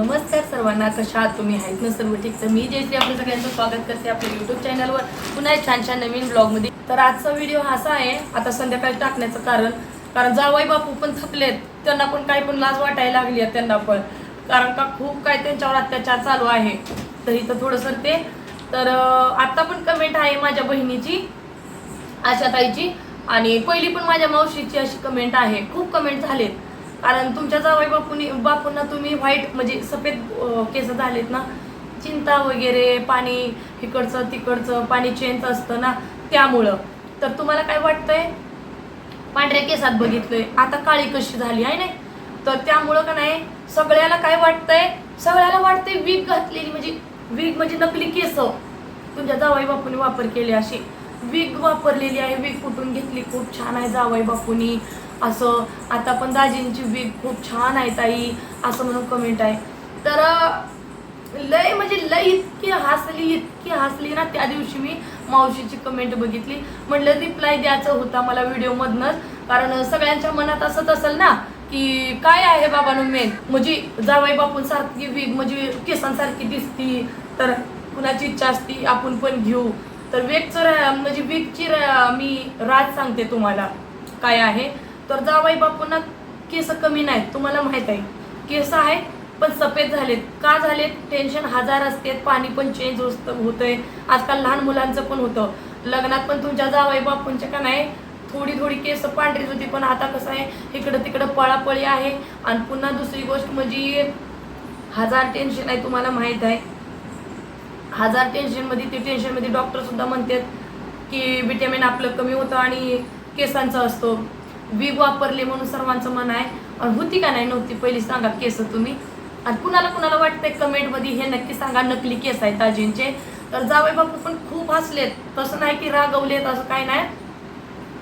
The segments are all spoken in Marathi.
नमस्कार सर्वांना कशा आहात तुम्ही? आहेत ना सर्व ठीक? तर मी जयश्री आपल्या सगळ्यांचं स्वागत करते आपल्या युट्यूब चॅनलवर पुन्हा एक छान छान नवीन ब्लॉगमध्ये तर आजचा व्हिडिओ हा असा आहे आता संध्याकाळी टाकण्याचं कारण कारण जावाई बापू पण थकलेत. त्यांना पण काही पण लाज वाटायला लागली आहे त्यांना पण. कारण का खूप काय त्यांच्यावर अत्याचार चालू आहे. तर इथं थोडंसं ते. तर आत्ता पण कमेंट आहे माझ्या बहिणीची आशाताईची. आणि पहिली पण माझ्या मावशीची अशी कमेंट आहे. खूप कमेंट झालेत. कारण तुमच्या जावई बापूंनी बापूंना तुम्ही व्हाईट म्हणजे सफेद केस झालेत ना चिंता वगैरे पाणी इकडचं तिकडचं पाणी चेंज असतं ना त्यामुळं. तर तुम्हाला काय वाटतंय? पांढऱ्या केसात बघितलंय. आता काळी कशी झाली आहे नाही? तर त्यामुळं का नाही सगळ्याला काय वाटतंय? सगळ्याला वाटतंय वीक घातलेली म्हणजे वीक म्हणजे नकली केस. तुमच्या जावई बापूने वापर केले अशी वीक वापरलेली आहे वीक कुठून घेतली? खूप छान आहे जावई बापूनी. असं आता पण दाजींची वीक खूप छान आहे ताई असं म्हणून कमेंट आहे. तर लय म्हणजे लय इतकी हसली इतकी हसली ना त्या दिवशी मी मावशीची कमेंट बघितली. म्हटलं रिप्लाय द्यायचं होता मला व्हिडिओमधनंच कारण सगळ्यांच्या मनात असंच असेल ना की काय आहे बाबानो मेन म्हणजे जावाई बापून सारखी वीग म्हणजे केसांसारखी दिसती. तर कुणाची इच्छा असती आपण पण घेऊ. तर वेगचं म्हणजे वीकची मी राज सांगते तुम्हाला काय आहे. तर जावाई बापूंना केस कमी नाहीत. तुम्हाला माहीत आहे. केस आहेत पण सफेद झालेत. का झालेत? टेन्शन हजार असते. पाणी पण चेंज होतंय. आजकाल लहान मुलांचं पण होतं. लग्नात पण तुमच्या जावाई बापूंच्या का नाही? थोडी थोडी केस पांढरीच होती पण आता कसं आहे? इकडं तिकडं पळापळी आहे. आणि पुन्हा दुसरी गोष्ट म्हणजे हजार टेन्शन आहे तुम्हाला माहीत आहे. हजार टेन्शनमध्ये ते टेन्शनमध्ये डॉक्टरसुद्धा म्हणतात की विटॅमिन आपलं कमी होतं आणि केसांचा असतो. विग वापरले म्हणून सर्वांचं मन आहे. आणि होती का नाही नव्हती पहिली सांगा केस तुम्ही. आणि कुणाला कुणाला वाटतंय कमेंटमध्ये हे नक्की सांगा नकली केस आहेत ताजींचे तर जावई बापू पण खूप हसलेत. तसं नाही की रागवलेत असं काय नाही.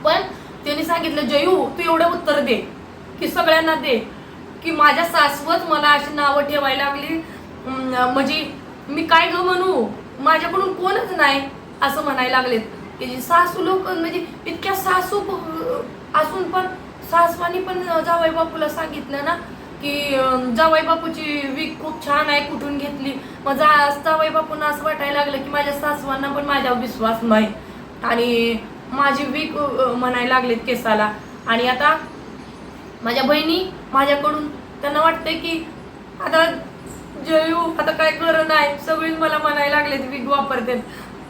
पण त्यांनी सांगितलं जयू तू एवढं उत्तर दे की सगळ्यांना दे की माझ्या सासवच मला अशी नावं ठेवायला लागली. म्हणजे मी काय ग म्हणू? माझ्याकडून कोणच नाही असं म्हणायला लागलेत. की सासू लोक म्हणजे इतक्या सासू असून पण सासवानी पण जावई बापूला सांगितलं ना की जावई बापूची वीक खूप छान आहे कुठून घेतली. मग जा जावई बापूंना असं वाटायला लागलं की माझ्या सासवांना पण माझ्यावर विश्वास नाही. आणि माझी वीक म्हणायला लागलेत केसाला. आणि आता माझ्या बहिणी माझ्याकडून त्यांना वाटतंय की आता जयू आता काय करत नाही सगळीच मला म्हणायला लागलेत वीक वापरतात.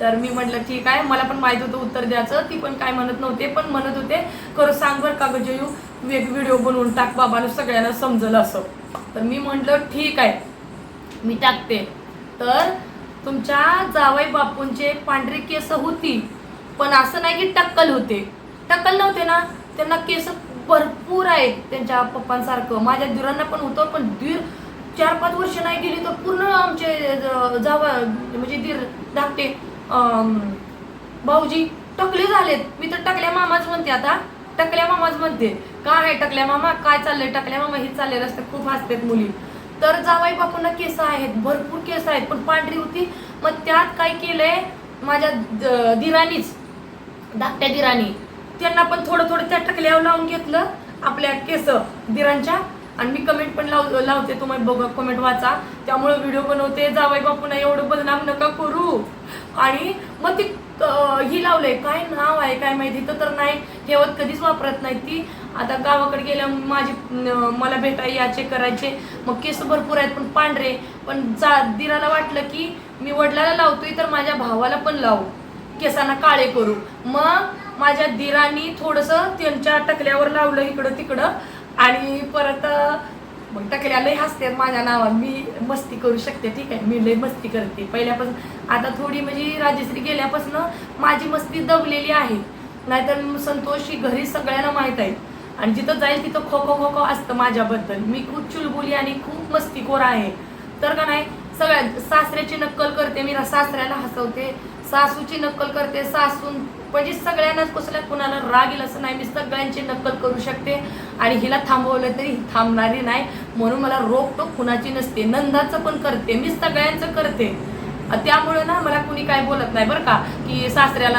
तर मी म्हटलं ठीक आहे. मला पण माहीत होतं उत्तर द्यायचं. ती पण काय म्हणत नव्हते पण म्हणत होते खरं सांग बरं का ग वेग व्हिडिओ बनवून टाक बाबाला सगळ्यांना समजलं असं. तर मी म्हटलं ठीक आहे. मी टाकते. तर तुमच्या जावई बापूंचे पांढरे केस होती पण असं नाही की टक्कल होते. टक्कल नव्हते ना. त्यांना केस भरपूर आहेत त्यांच्या पप्पांसारखं. माझ्या दिरांना पण होतं पण दीर चार पाच वर्ष नाही गेली तर पूर्ण आमचे ज- जावा म्हणजे दीर धाकटे. भाऊजी टकले झालेत. मी तर टकल्या मामाच म्हणते आता. टकल्या मामाच म्हणते. काय आहे टकल्या मामा? काय चाललंय? टकल्या मामा हे चाललेलं असतं खूप हसतात मुली. तर जावाई बापूंना केस आहेत. भरपूर केस आहेत. पण पांढरी होती. मग त्यात काय केलंय? माझ्या द- दिरानीच धाकट्या दिराणी त्यांना पण थोडं थोडं त्या टकल्यावर लावून घेतलं. आपल्या केस दिरांच्या. आणि मी कमेंट पण लाव लावते तुम्ही बघा कमेंट वाचा. त्यामुळे व्हिडिओ बनवते. जावाय बापूंना एवढं बदनाम नका करू. आणि मग ती ही लावलंय. काय नाव आहे काय माहिती तर तर नाही. ठेवत कधीच वापरत नाही ती. आता गावाकडे गेल्या माझी मला भेटाय याचे करायचे. मग केस भरपूर आहेत पण पांढरे. पण जा दिराला वाटलं की मी वडिलाला लावतोय तर माझ्या भावाला पण लावू. केसांना काळे करू. मग माझ्या दिरांनी थोडंसं त्यांच्या टकल्यावर लावलं इकडं तिकडं आणि परत मग टकल्या लय हसते माझ्या नावात मी मस्ती करू शकते ठीक आहे? मी लय मस्ती करते. पहिल्यापासून आता थोडी म्हणजे राजश्री गेल्यापासून माझी मस्ती दबलेली आहे. नाहीतर संतोषी घरी सगळ्यांना माहीत आहे. आणि जिथं जाईल तिथं खो खो खो खो असतं माझ्याबद्दल. मी खूप चुलबुली आणि खूप मस्तीखोर आहे. तर का नाही सगळ्या सासऱ्याची नक्कल करते मी सासऱ्याला हसवते. सासूची नक्कल करते सासून म्हणजे सगळ्यांनाच कसल्या कुणाला राग येईल असं नाही मी सगळ्यांची नक्कल करू शकते. आणि हिला थांबवलं तरी थांबणारी नाही म्हणून मला रोकटोक कुणाची नसते. नंदाचं पण करते मी सगळ्यांचं करते. त्यामुळे ना मला कुणी काय बोलत नाही बरं का की सासऱ्याला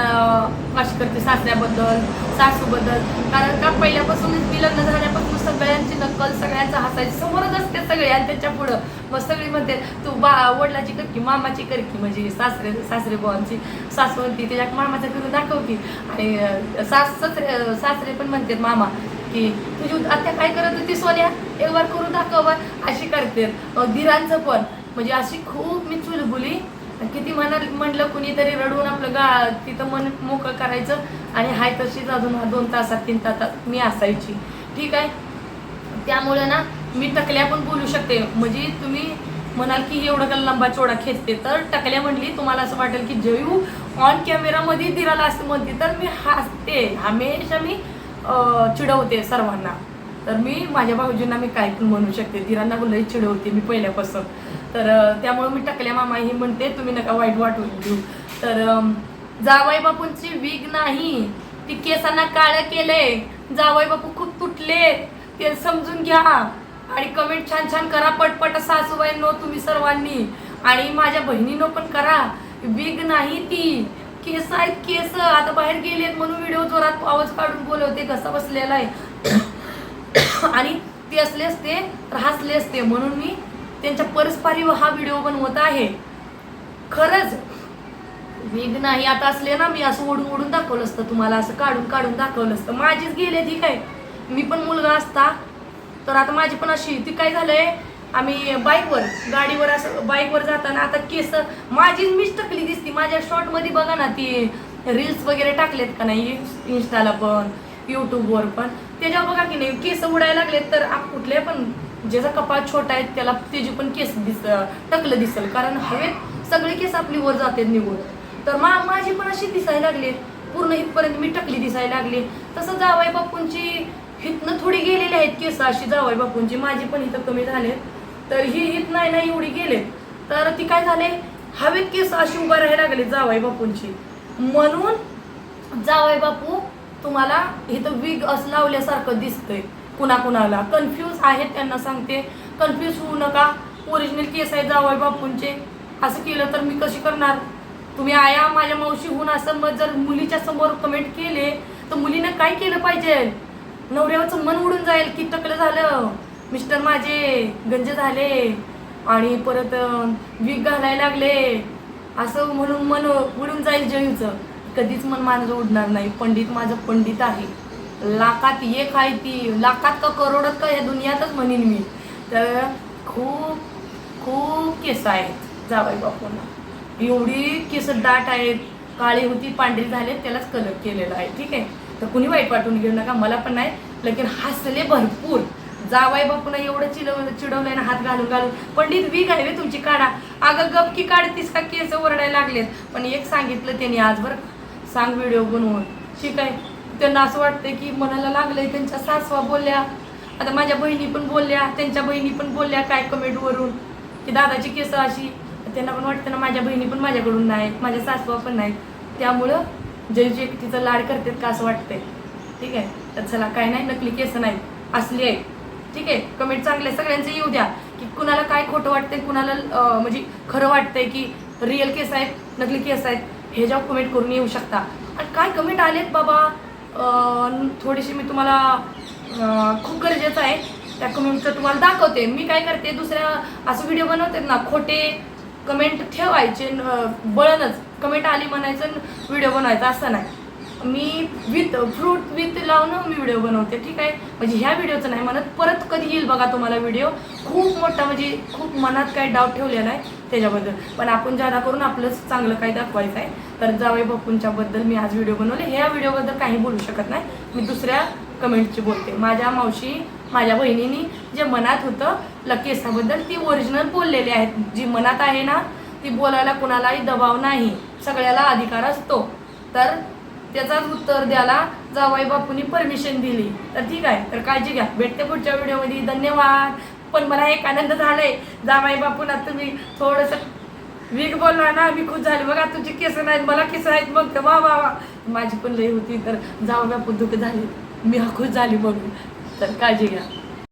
अशी करते सासऱ्याबद्दल सासूबद्दल. कारण का पहिल्यापासूनच मी लग्न झाल्यापासून सगळ्यांची नक्कल सगळ्यांचं हसायची समोरच असते सगळे आणि त्याच्या पुढं. मग सगळी म्हणते तू बा वडिलाची करकी मामाची करकी. म्हणजे सासरे सासरे भावांची. सासवंती त्याच्या मामाच्या घरून दाखव की आणि सास सासरे सासरे पण म्हणतात मामा की तुझी आत्या काय करत होती सोन्या? एक वार करून दाखव अशी करते अं, धीरांचं पण. म्हणजे अशी खूप मी चुलबुली किती म्हणाल म्हणलं कुणीतरी रडवून आपलं गा तिथं मन मोकळं करायचं आणि हाय तशीच अजून दोन तासात तीन तासात मी असायची. ठीक आहे? त्यामुळे ना मी टकल्या पण बोलू शकते. म्हणजे तुम्ही म्हणाल की एवढं का लंबा चोडा खेचते. तर टकल्या म्हणली तुम्हाला असं वाटेल की जयू ऑन कॅमेरामध्ये दिराला असं म्हणते तर मी हसते. हमेशा मी चिडवते सर्वांना. तर मी माझ्या भाऊजींना मी काय पण म्हणू शकते. दिरांना लई चिडवते मी पहिल्यापासून. तर त्यामुळं त्यामुळे मी टकल्या मामा ही म्हणते तुम्ही नका वाईट वाटून घेऊ. तर जावई बापूंची वीग नाही. ती केसांना काळं केलंय. जावई बापू खूप तुटले ते समजून घ्या. आणि कमेंट छान छान करा. पटपट सासूबाईंनो तुम्ही सर्वांनी. आणि माझ्या बहिणीनो पण करा. वीग नाही ती. केस आहेत केस. आता बाहेर गेलेत म्हणून व्हिडिओ जोरात आवाज काढून बोलवते. कसा बसलेला आहे. आणि ते असले असते तर हसले असते. म्हणून मी त्यांच्या परस्परी हा व्हिडिओ बनवत आहे. खरंच वीग नाही आता असले ना मी असं ओढून ओढून दाखवलं असतं तुम्हाला असं काढून काढून दाखवलं असतं. माझीच गेले ठीक आहे मी पण मुलगा असता. तर आता माझी पण अशी ती काय झालंय? आम्ही बाईकवर गाडीवर असं बाईकवर जाताना आता केस माझीच मीच टकली दिसती. माझ्या शॉर्टमध्ये बघा ना ती रील्स वगैरे टाकलेत का नाही इन्स्टाला पण यूट्यूबवर पण. त्याच्यावर बघा की नाही केस उडायला लागलेत. तर आप कुठले पण ज्याचा कपाळ छोटा आहे त्याला त्याची पण केस दिस टकलं दिसल. कारण हवेत सगळे केस आपली वर जातात निघून तर मा माझी पण अशी दिसायला लागली. पूर्ण इथपर्यंत मी टकली दिसायला लागली. तसं जावाई बापूंची हितनं थोडी गेलेली आहेत केस अशी जावाई बापूंची. माझी पण इथं कमी झालेत. तर ही हित नाही नाही एवढी गेलेत. तर ती काय झाले? हवेत केस अशी उभा राहायला लागले जावाई बापूंची. म्हणून जावाई बापू तुम्हाला इथं विग असं लावल्यासारखं दिसतंय. कुणा कुणाला कन्फ्यूज आहेत त्यांना सांगते. कन्फ्यूज होऊ नका. ओरिजिनल केस आहे जावई बापूंचे. असं केलं तर मी कशी करणार? तुम्ही आया माझ्या मावशी होऊन असं मग जर मुलीच्या समोर कमेंट केले तर मुलीनं काय केलं पाहिजे? नवऱ्याचं मन उडून जाईल. की टकलं झालं. मिस्टर माझे गंज झाले. आणि परत वीक घालायला लागले. असं म्हणून मन उडून जाईल जयूचं. कधीच मन माझं उडणार नाही. पंडित माझं पंडित आहे. लाखात एक आहे ती. लाखात का करोडात का या दुनियातच म्हणेन मी. तर खूप खूप केस आहेत जावाई बापूंना. एवढी केस दाट आहेत. काळी होती पांढरी झाले त्यालाच कलर केलेला आहे. ठीक आहे? तर कुणी वाईट वाटून घेऊ नका? मला पण नाही. लेकिन हसले भरपूर. जावाई बापूला एवढं चिडवलं चिडवलंय ना हात घालून घालून. पंडित वीक आहे रे तुमची काढा. अगं गप की काढतीस का? केस ओरडायला लागलेत. पण एक सांगितलं त्यांनी आजवर. सांग व्हिडिओ बनवून. ठीक आहे? त्यांना असं वाटतंय की मनाला लागलंय त्यांच्या सासवा बोलल्या. आता माझ्या बहिणी पण बोलल्या त्यांच्या बहिणी पण बोलल्या काय कमेंटवरून की दादाची केस अशी. त्यांना पण वाटतं ना माझ्या बहिणी पण माझ्याकडून नाहीत माझ्या सासवा पण नाहीत. त्यामुळं जयची एकटीचं लाड करतात का असं वाटतंय. ठीक आहे? तर चला काय नाही नकली केस नाहीत. असली आहे ठीक आहे? कमेंट चांगले सगळ्यांचे येऊ द्या. की कुणाला काय खोटं वाटतंय कुणाला म्हणजे खरं वाटतंय की रिअल केस आहेत नकली केस आहेत हे जेव्हा कमेंट करून येऊ शकता. आणि काय कमेंट आलेत बाबा? थोडीशी मी तुम्हाला खूप गरजेचं आहे. त्या कमेंटचं तुम्हाला दाखवते. मी काय करते दुसऱ्या असं व्हिडिओ बनवते ना खोटे कमेंट ठेवायचे न- बळणच. कमेंट आली म्हणायचं व्हिडिओ बनवायचा असं नाही. मी विथ फ्रूट विथ लावून मी व्हिडिओ बनवते ठीक आहे? म्हणजे ह्या व्हिडिओचं नाही म्हणत परत कधी येईल बघा तुम्हाला व्हिडिओ खूप मोठा म्हणजे खूप मनात काय डाऊट ठेवलेला आहे त्याच्याबद्दल. पण आपण ज्यादा करून आपलंच चांगलं काही दाखवायचं आहे. तर जावई बापूंच्याबद्दल मी आज व्हिडिओ बनवले. ह्या व्हिडिओबद्दल काही बोलू शकत नाही. मी दुसऱ्या कमेंटची बोलते. माझ्या मावशी माझ्या बहिणीनी जे मनात होतं लकेसाबद्दल ती ओरिजिनल बोललेली आहेत. जी मनात आहे ना ती बोलायला कुणालाही दबाव नाही. सगळ्याला अधिकार असतो. तर त्याचाच उत्तर द्यायला जावाई बापूंनी परमिशन दिली. तर ठीक आहे तर काळजी घ्या. भेटते पुढच्या व्हिडिओमध्ये. धन्यवाद. पण मला एक आनंद झालाय. जावाई बापूंना तुम्ही थोडंसं वीक बोलला ना मी खुश झाली. बघा तुझी केस नाहीत मला केस आहेत. मग वा वा वा. माझी पण लई होती तर जाऊ बापू दुःख झाली. मी खुश झाली बघून तर काळजी घ्या.